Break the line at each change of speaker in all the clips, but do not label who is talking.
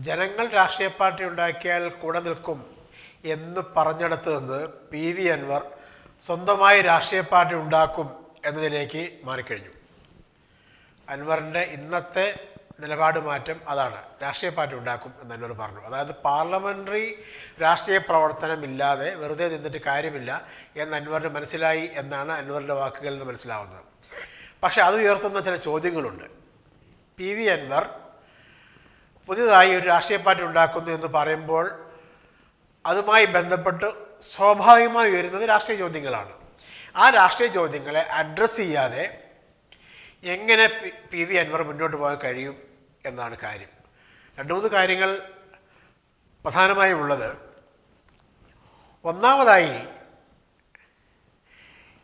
ജനങ്ങൾ രാഷ്ട്രീയ പാർട്ടി ഉണ്ടാക്കിയാൽ കൂടെ നിൽക്കും എന്ന് പറഞ്ഞെടുത്തു നിന്ന് പി വി അൻവർ സ്വന്തമായി രാഷ്ട്രീയ പാർട്ടി ഉണ്ടാക്കും എന്നതിലേക്ക് മാറിക്കഴിഞ്ഞു. അൻവറിന്റെ ഇന്നത്തെ നിലപാട് മാറ്റം അതാണ്. രാഷ്ട്രീയ പാർട്ടി ഉണ്ടാക്കും എന്ന് അൻവർ പറഞ്ഞു. അതായത് പാർലമെന്ററി രാഷ്ട്രീയ പ്രവർത്തനമില്ലാതെ വെറുതെ നിന്നിട്ട് കാര്യമില്ല എന്ന് അൻവറിന് മനസ്സിലായി എന്നാണ് അൻവറിന്റെ വാക്കുകളിൽ നിന്ന് മനസ്സിലാവുന്നത്. പക്ഷേ അത് ഉയർത്തുന്ന ചില ചോദ്യങ്ങളുണ്ട്. പി വി അൻവർ പുതിയതായി ഒരു രാഷ്ട്രീയ പാർട്ടി ഉണ്ടാക്കുന്നു എന്ന് പറയുമ്പോൾ അതുമായി ബന്ധപ്പെട്ട് സ്വാഭാവികമായി ഉയരുന്നത് രാഷ്ട്രീയ ചോദ്യങ്ങളാണ്. ആ രാഷ്ട്രീയ ചോദ്യങ്ങളെ അഡ്രസ്സ് ചെയ്യാതെ എങ്ങനെ പി വി അൻവർ മുന്നോട്ട് പോകാൻ കഴിയും എന്നാണ് കാര്യം. രണ്ട് മൂന്ന് കാര്യങ്ങൾ പ്രധാനമായും ഉള്ളത്. ഒന്നാമതായി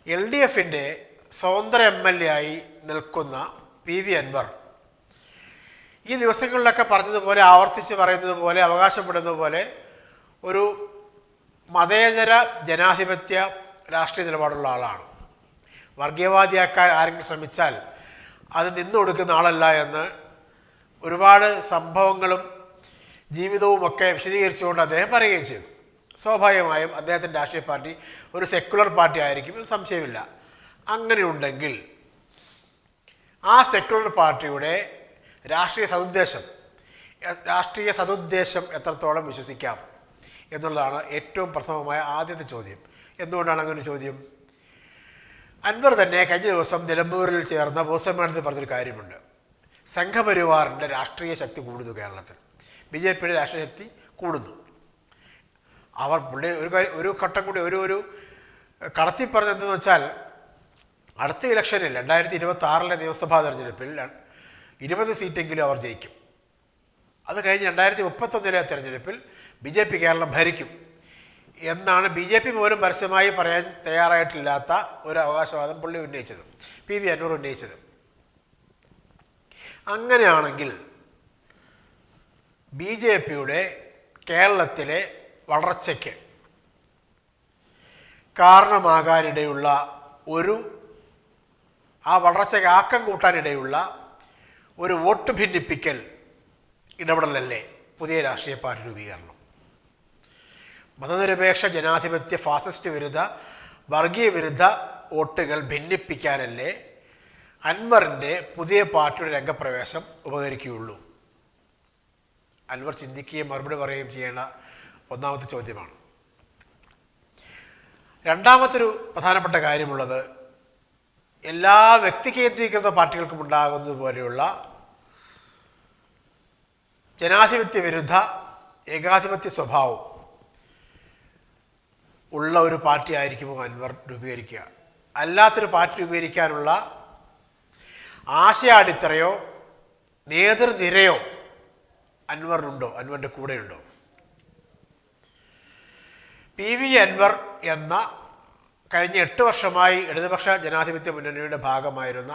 എൽ ഡി എഫിന്റെ സ്വതന്ത്ര എം എൽ എ ആയി നിൽക്കുന്ന പി വി അൻവർ ഈ ദിവസങ്ങളിലൊക്കെ പറഞ്ഞതുപോലെ ആവർത്തിച്ച് പറയുന്നത് പോലെ അവകാശപ്പെടുന്നത് പോലെ ഒരു മതേതര ജനാധിപത്യ രാഷ്ട്രീയ നിലപാടുള്ള ആളാണ്. വർഗീയവാദിയാക്കാൻ ആരെങ്കിലും ശ്രമിച്ചാൽ അത് നിന്നു കൊടുക്കുന്ന ആളല്ല എന്ന് ഒരുപാട് സംഭവങ്ങളും ജീവിതവുമൊക്കെ വിശദീകരിച്ചുകൊണ്ട് അദ്ദേഹം പറയുകയും ചെയ്തു. സ്വാഭാവികമായും അദ്ദേഹത്തിന്റെ രാഷ്ട്രീയ പാർട്ടി ഒരു സെക്കുലർ പാർട്ടി ആയിരിക്കും എന്ന് സംശയമില്ല. അങ്ങനെയുണ്ടെങ്കിൽ ആ സെക്കുലർ പാർട്ടിയുടെ രാഷ്ട്രീയ സതുദ്ദേശം. രാഷ്ട്രീയ സതുദ്ദേശം എത്രത്തോളം വിശ്വസിക്കാം എന്നുള്ളതാണ് ഏറ്റവും പ്രഥമമായ ആദ്യത്തെ ചോദ്യം. എന്തുകൊണ്ടാണ് അങ്ങനെ ചോദ്യം? അൻവർ തന്നെ കഴിഞ്ഞ ദിവസം നിലമ്പൂരിൽ ചേർന്ന പൊതുസമ്മേളനത്തിൽ പറഞ്ഞൊരു കാര്യമുണ്ട്. സംഘപരിവാറിന്റെ രാഷ്ട്രീയ ശക്തി കൂടുന്നു കേരളത്തിൽ. ബി ജെ പിയുടെ രാഷ്ട്രീയ ശക്തി കൂടുന്നു. അവർ പുള്ളി ഒരു കാര്യം ഒരു ഘട്ടം കൂടി ഒരു ഒരു കടത്തി പറഞ്ഞതെന്ന് വെച്ചാൽ അടുത്ത ഇലക്ഷനിൽ രണ്ടായിരത്തി ഇരുപത്തി ആറിലെ നിയമസഭാ തെരഞ്ഞെടുപ്പിൽ ഇരുപത് സീറ്റെങ്കിലും അവർ ജയിക്കും. അത് കഴിഞ്ഞ് രണ്ടായിരത്തി മുപ്പത്തൊന്നിലെ തെരഞ്ഞെടുപ്പിൽ ബി ജെ പി കേരളം ഭരിക്കും. എന്നാണ് ബി ജെ പി പോലും പരസ്യമായി പറയാൻ തയ്യാറായിട്ടില്ലാത്ത ഒരു അവകാശവാദം പുള്ളി ഉന്നയിച്ചത്. പി വി അന്നൂർ ഉന്നയിച്ചത്. അങ്ങനെയാണെങ്കിൽ ബി ജെ പിയുടെ കേരളത്തിലെ വളർച്ചയ്ക്ക് കാരണമാകാനിടയുള്ള ഒരു ആ വളർച്ചയ്ക്ക് ആക്കം കൂട്ടാനിടയുള്ള ഒരു വോട്ട് ഭിന്നിപ്പിക്കൽ ഇടപെടലല്ലേ? പുതിയ രാഷ്ട്രീയ പാർട്ടി രൂപീകരണം. മതനിരപേക്ഷ ജനാധിപത്യ ഫാസിസ്റ്റ് വിരുദ്ധ വർഗീയ വിരുദ്ധ വോട്ടുകൾ ഭിന്നിപ്പിക്കാനല്ലേ അൻവറിന്റെ പുതിയ പാർട്ടിയുടെ രംഗപ്രവേശം ഉപകരിക്കുകയുള്ളൂ. അൻവർ ചിന്തിക്കുകയും മറുപടി പറയുകയും ചെയ്യേണ്ട ഒന്നാമത്തെ ചോദ്യമാണ്. രണ്ടാമത്തൊരു പ്രധാനപ്പെട്ട കാര്യമുള്ളത് എല്ലാ വ്യക്തി കേന്ദ്രീകൃത പാർട്ടികൾക്കും ഉണ്ടാകുന്നത് പോലെയുള്ള ജനാധിപത്യ വിരുദ്ധ ഏകാധിപത്യ സ്വഭാവം ഉള്ള ഒരു പാർട്ടി ആയിരിക്കുമോ അൻവർ രൂപീകരിക്കുക. അല്ലാത്തൊരു പാർട്ടി രൂപീകരിക്കാനുള്ള ആശയാടിത്തറയോ നേതൃനിരയോ അൻവറിനുണ്ടോ? അൻവറിന്റെ കൂടെയുണ്ടോ? പി വി അൻവർ എന്ന കഴിഞ്ഞ എട്ട് വർഷമായി ഇടതുപക്ഷ ജനാധിപത്യ മുന്നണിയുടെ ഭാഗമായിരുന്ന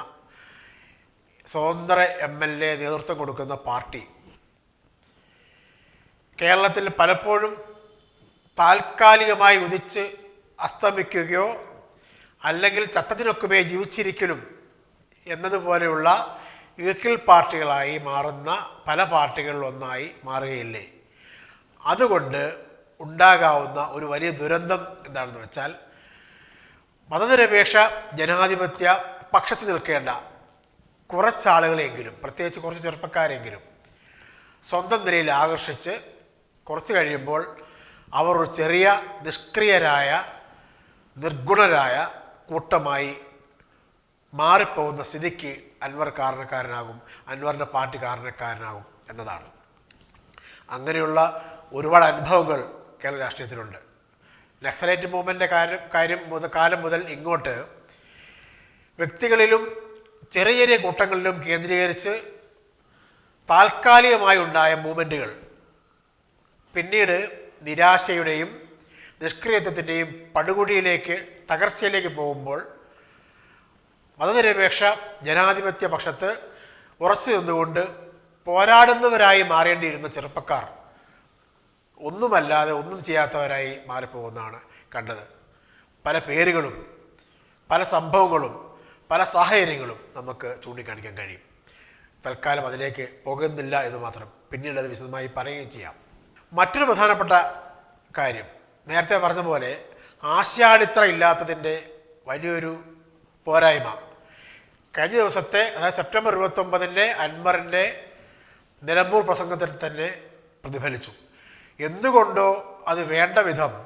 സ്വതന്ത്ര എം എൽ എ നേതൃത്വം കൊടുക്കുന്ന പാർട്ടി. കേരളത്തിൽ പലപ്പോഴും താൽക്കാലികമായി ഉദിച്ച് അസ്തമിക്കുകയോ അല്ലെങ്കിൽ ചത്തത്തിനൊക്കുമേ ജീവിച്ചിരിക്കലും എന്നതുപോലെയുള്ള ഈക്കിൽ പാർട്ടികളായി മാറുന്ന പല പാർട്ടികളിലൊന്നായി മാറുകയില്ലേ? അതുകൊണ്ട് ഉണ്ടാകാവുന്ന ഒരു വലിയ ദുരന്തം എന്താണെന്ന് വെച്ചാൽ മതനിരപേക്ഷ ജനാധിപത്യ പക്ഷത്ത് നിൽക്കേണ്ട കുറച്ചാളുകളെങ്കിലും പ്രത്യേകിച്ച് കുറച്ച് ചെറുപ്പക്കാരെങ്കിലും സ്വന്തം നിലയിൽ ആകർഷിച്ച് കുറച്ച് കഴിയുമ്പോൾ അവർ ഒരു ചെറിയ നിഷ്ക്രിയരായ നിർഗുണരായ കൂട്ടമായി മാറിപ്പോകുന്ന സ്ഥിതിക്ക് അൻവർ കാരണക്കാരനാകും അൻവറിന്റെ പാർട്ടി കാരണക്കാരനാകും എന്നതാണ്. അങ്ങനെയുള്ള ഒരുപാട് അനുഭവങ്ങൾ കേരള രാഷ്ട്രീയത്തിലുണ്ട്. നക്സലൈറ്റ് മൂവ്മെന്റെ കാര്യം കാര്യം മുതൽ കാലം മുതൽ ഇങ്ങോട്ട് വ്യക്തികളിലും ചെറിയ ചെറിയ കൂട്ടങ്ങളിലും കേന്ദ്രീകരിച്ച് താൽക്കാലികമായി ഉണ്ടായ മൂവ്മെന്റുകൾ പിന്നീട് നിരാശയുടെയും നിഷ്ക്രിയത്വത്തിന്റെയും പടുകുഴിയിലേക്ക് തകർച്ചയിലേക്ക് പോകുമ്പോൾ മതനിരപേക്ഷ ജനാധിപത്യ പക്ഷത്ത് ഉറച്ചു നിന്നുകൊണ്ട് പോരാടുന്നവരായി മാറേണ്ടിയിരുന്ന ചെറുപ്പക്കാർ. ഒന്നുമല്ലാതെ ഒന്നും ചെയ്യാത്തവരായി മാറിപ്പോകുന്നതാണ് കണ്ടത്. പല പേരുകളും പല സംഭവങ്ങളും പല സാഹചര്യങ്ങളും നമുക്ക് ചൂണ്ടിക്കാണിക്കാൻ കഴിയും. തൽക്കാലം അതിലേക്ക് പോകുന്നില്ല എന്ന് മാത്രം പിന്നീട് അത് വിശദമായി പറയുകയും ചെയ്യാം. മറ്റൊരു പ്രധാനപ്പെട്ട കാര്യം നേരത്തെ പറഞ്ഞ പോലെ ആശയാടിത്ര ഇല്ലാത്തതിന്റെ വലിയൊരു പോരായ്മ. കഴിഞ്ഞ ദിവസത്തെ അതായത് സെപ്റ്റംബർ ഇരുപത്തൊമ്പതിന്റെ അൻവറിന്റെ നിലമ്പൂർ പ്രസംഗത്തിൽ തന്നെ പ്രതിഫലിച്ചു. എന്തുകൊണ്ടോ അത് വേണ്ട വിധം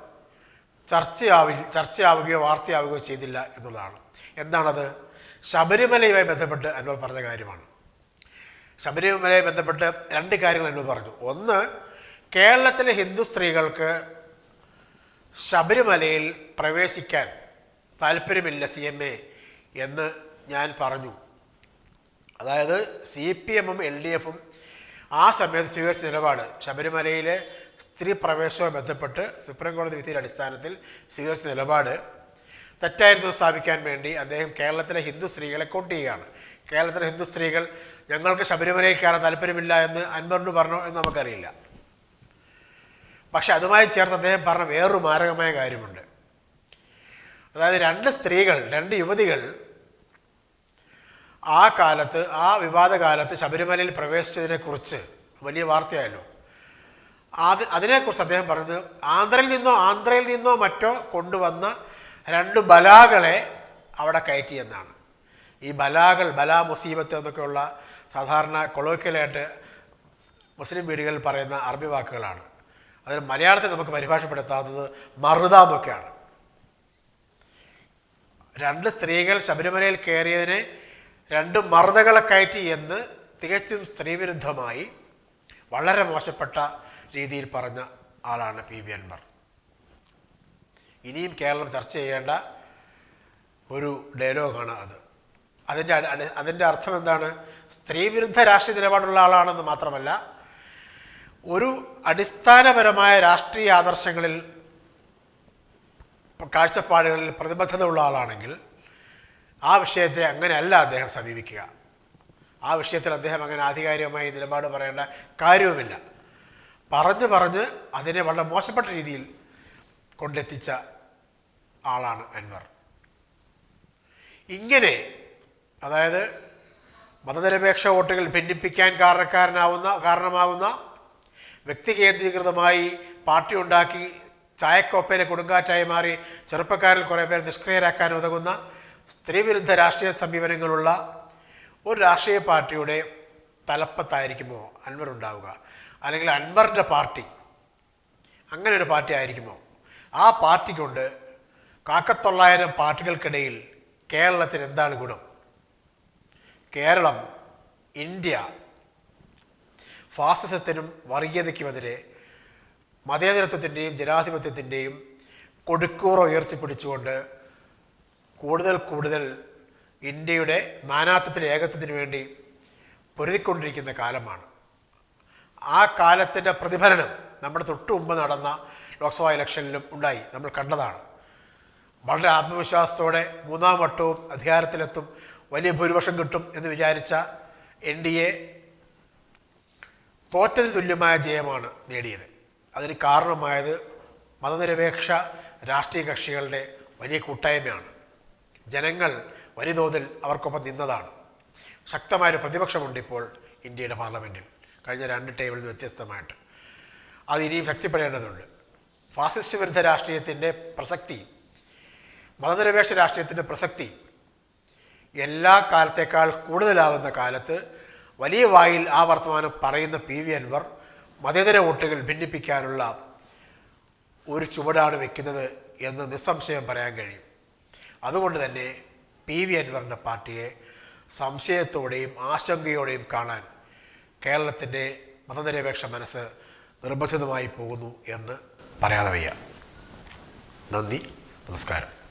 ചർച്ചയാവി ചർച്ചയാവുകയോ വാർത്തയാവുകയോ ചെയ്തില്ല എന്നുള്ളതാണ്. എന്താണത്? ശബരിമലയുമായി ബന്ധപ്പെട്ട് അൻവർ പറഞ്ഞ കാര്യമാണ്. ശബരിമലയുമായി ബന്ധപ്പെട്ട് രണ്ട് കാര്യങ്ങൾ എന്നോട് പറഞ്ഞു. ഒന്ന് കേരളത്തിലെ ഹിന്ദു സ്ത്രീകൾക്ക് ശബരിമലയിൽ പ്രവേശിക്കാൻ താല്പര്യമില്ല സി എം എ എന്ന് ഞാൻ പറഞ്ഞു. അതായത് സി പി എമ്മും എൽ ഡി എഫും ആ സമയത്ത് സ്വീകരിച്ച നിലപാട് ശബരിമലയിലെ സ്ത്രീ പ്രവേശവുമായി ബന്ധപ്പെട്ട് സുപ്രീം കോടതി വിധിയുടെ അടിസ്ഥാനത്തിൽ സ്വീകരിച്ച നിലപാട് തെറ്റായിരുന്നു സ്ഥാപിക്കാൻ വേണ്ടി അദ്ദേഹം കേരളത്തിലെ ഹിന്ദു സ്ത്രീകളെ കോട്ട് ചെയ്യുകയാണ് കേരളത്തിലെ ഹിന്ദു സ്ത്രീകൾ ഞങ്ങൾക്ക് ശബരിമലയിൽ കയറാൻ താല്പര്യമില്ല എന്ന് അൻവറിന് പറഞ്ഞു എന്ന് നമുക്കറിയില്ല. പക്ഷെ അതുമായി ചേർത്ത് അദ്ദേഹം പറഞ്ഞ വേറൊരു മാരകമായ കാര്യമുണ്ട്. അതായത് രണ്ട് സ്ത്രീകൾ രണ്ട് യുവതികൾ ആ കാലത്ത് ആ വിവാദ കാലത്ത് ശബരിമലയിൽ പ്രവേശിച്ചതിനെക്കുറിച്ച് വലിയ വാർത്തയായല്ലോ. അത് അതിനെക്കുറിച്ച് അദ്ദേഹം പറയുന്നത് ആന്ധ്രയിൽ നിന്നോ ആന്ധ്രയിൽ നിന്നോ മറ്റോ കൊണ്ടുവന്ന രണ്ട് ബലാകളെ അവിടെ കയറ്റി എന്നാണ്. ഈ ബലാകൾ ബലാ മുസീബത്ത് എന്നൊക്കെയുള്ള സാധാരണ കൊളോക്കിയലായിട്ട് മുസ്ലിം വീടുകളിൽ പറയുന്ന അറബി വാക്കുകളാണ്. അതിന് മലയാളത്തിൽ നമുക്ക് പരിഭാഷപ്പെടുത്താവുന്നത് മറുത എന്നൊക്കെയാണ്. രണ്ട് സ്ത്രീകൾ ശബരിമലയിൽ കയറിയതിനെ രണ്ട് മറുതകളെ കയറ്റി എന്ന് തികച്ചും സ്ത്രീവിരുദ്ധമായി വളരെ മോശപ്പെട്ട രീതിയിൽ പറഞ്ഞ ആളാണ് പി വി അൻവർ. ഇനിയും കേരളം ചർച്ച ചെയ്യേണ്ട ഒരു ഡയലോഗാണ് അത്. അതിന്റെ അതിന്റെ അർത്ഥം എന്താണ്? സ്ത്രീവിരുദ്ധ രാഷ്ട്രീയ നിലപാടുള്ള ആളാണെന്ന് മാത്രമല്ല ഒരു അടിസ്ഥാനപരമായ രാഷ്ട്രീയ ആദർശങ്ങളിൽ കാഴ്ചപ്പാടുകളിൽ പ്രതിബദ്ധത ഉള്ള ആളാണെങ്കിൽ ആ വിഷയത്തെ അങ്ങനെയല്ല അദ്ദേഹം സമീപിക്കുക. ആ വിഷയത്തിൽ അദ്ദേഹം അങ്ങനെ ആധികാരികമായി നിലപാട് പറയേണ്ട കാര്യവുമില്ല. പറഞ്ഞ് പറഞ്ഞ് അതിനെ വളരെ മോശപ്പെട്ട രീതിയിൽ കൊണ്ടെത്തിച്ച ആളാണ് അൻവർ. ഇങ്ങനെ അതായത് മതനിരപേക്ഷ വോട്ടുകൾ ഭിന്നിപ്പിക്കാൻ കാരണക്കാരനാവുന്ന കാരണമാവുന്ന വ്യക്തി കേന്ദ്രീകൃതമായി പാർട്ടി ഉണ്ടാക്കി ചായക്കോപ്പയിലെ കൊടുങ്കാറ്റായി മാറി ചെറുപ്പക്കാരിൽ കുറേ പേർ നിഷ്ക്രിയരാക്കാൻ ഉതകുന്ന സ്ത്രീവിരുദ്ധ രാഷ്ട്രീയ സമീപനങ്ങളുള്ള ഒരു രാഷ്ട്രീയ പാർട്ടിയുടെ തലപ്പത്തായിരിക്കുമോ? അൻവർ ഉണ്ടാവുക അല്ലെങ്കിൽ അൻവറിന്റെ പാർട്ടി. അങ്ങനെ ഒരു പാർട്ടി ആയിരിക്കുമോ? ആ പാർട്ടി കൊണ്ട് കാക്കത്തൊള്ളായിരം പാർട്ടികൾക്കിടയിൽ കേരളത്തിന് എന്താണ് ഗുണം? കേരളം ഇന്ത്യ ഫാസിസത്തിനും വർഗീയതയ്ക്കുമെതിരെ മതേതരത്വത്തിന്റെയും ജനാധിപത്യത്തിന്റെയും കൊടുക്കൂറ ഉയർത്തിപ്പിടിച്ചുകൊണ്ട് കൂടുതൽ കൂടുതൽ ഇന്ത്യയുടെ നാനാത്വത്തിന്റെ ഏകത്വത്തിന് വേണ്ടി പൊരുതിക്കൊണ്ടിരിക്കുന്ന കാലമാണ്. ആ കാലത്തിന്റെ പ്രതിഫലനം നമ്മുടെ തൊട്ടു മുമ്പ് നടന്ന ലോക്സഭാ ഇലക്ഷനിലും ഉണ്ടായി. നമ്മൾ കണ്ടതാണ്. വളരെ ആത്മവിശ്വാസത്തോടെ മൂന്നാം വട്ടവും അധികാരത്തിലെത്തും. വലിയ ഭൂരിപക്ഷം കിട്ടും എന്ന് വിചാരിച്ച എൻ ഡി എ തോറ്റതിന് തുല്യമായ ജയമാണ് നേടിയത്. അതിന് കാരണമായത് മതനിരപേക്ഷ രാഷ്ട്രീയ കക്ഷികളുടെ വലിയ കൂട്ടായ്മയാണ്. ജനങ്ങൾ വലിയ തോതിൽ അവർക്കൊപ്പം നിന്നതാണ്. ശക്തമായൊരു പ്രതിപക്ഷമുണ്ട് ഇപ്പോൾ ഇന്ത്യയുടെ പാർലമെന്റിൽ കഴിഞ്ഞ രണ്ട് ടേബിളിൽ വ്യത്യസ്തമായിട്ട്. അത് ഇനിയും ശക്തിപ്പെടേണ്ടതുണ്ട്. ഫാസിസ്റ്റ് വിരുദ്ധ രാഷ്ട്രീയത്തിന്റെ പ്രസക്തി മതനിരപേക്ഷ രാഷ്ട്രീയത്തിന്റെ പ്രസക്തി എല്ലാ കാലത്തേക്കാൾ കൂടുതലാവുന്ന കാലത്ത് വലിയ വായിൽ ആ വർത്തമാനം പറയുന്ന പി വി അൻവർ മതേതര വോട്ടുകൾ ഭിന്നിപ്പിക്കാനുള്ള ഒരു ചുവടാണ് വെക്കുന്നത് എന്ന് നിസ്സംശയം പറയാൻ കഴിയും. അതുകൊണ്ട് തന്നെ പി വി അൻവറിന്റെ പാർട്ടിയെ സംശയത്തോടെയും ആശങ്കയോടെയും കാണാൻ കേരളത്തിന്റെ മതനിരപേക്ഷ മനസ്സ് നിർബന്ധിതമായി പോകുന്നു എന്ന് പറയാതെ വയ്യ. നന്ദി. നമസ്കാരം.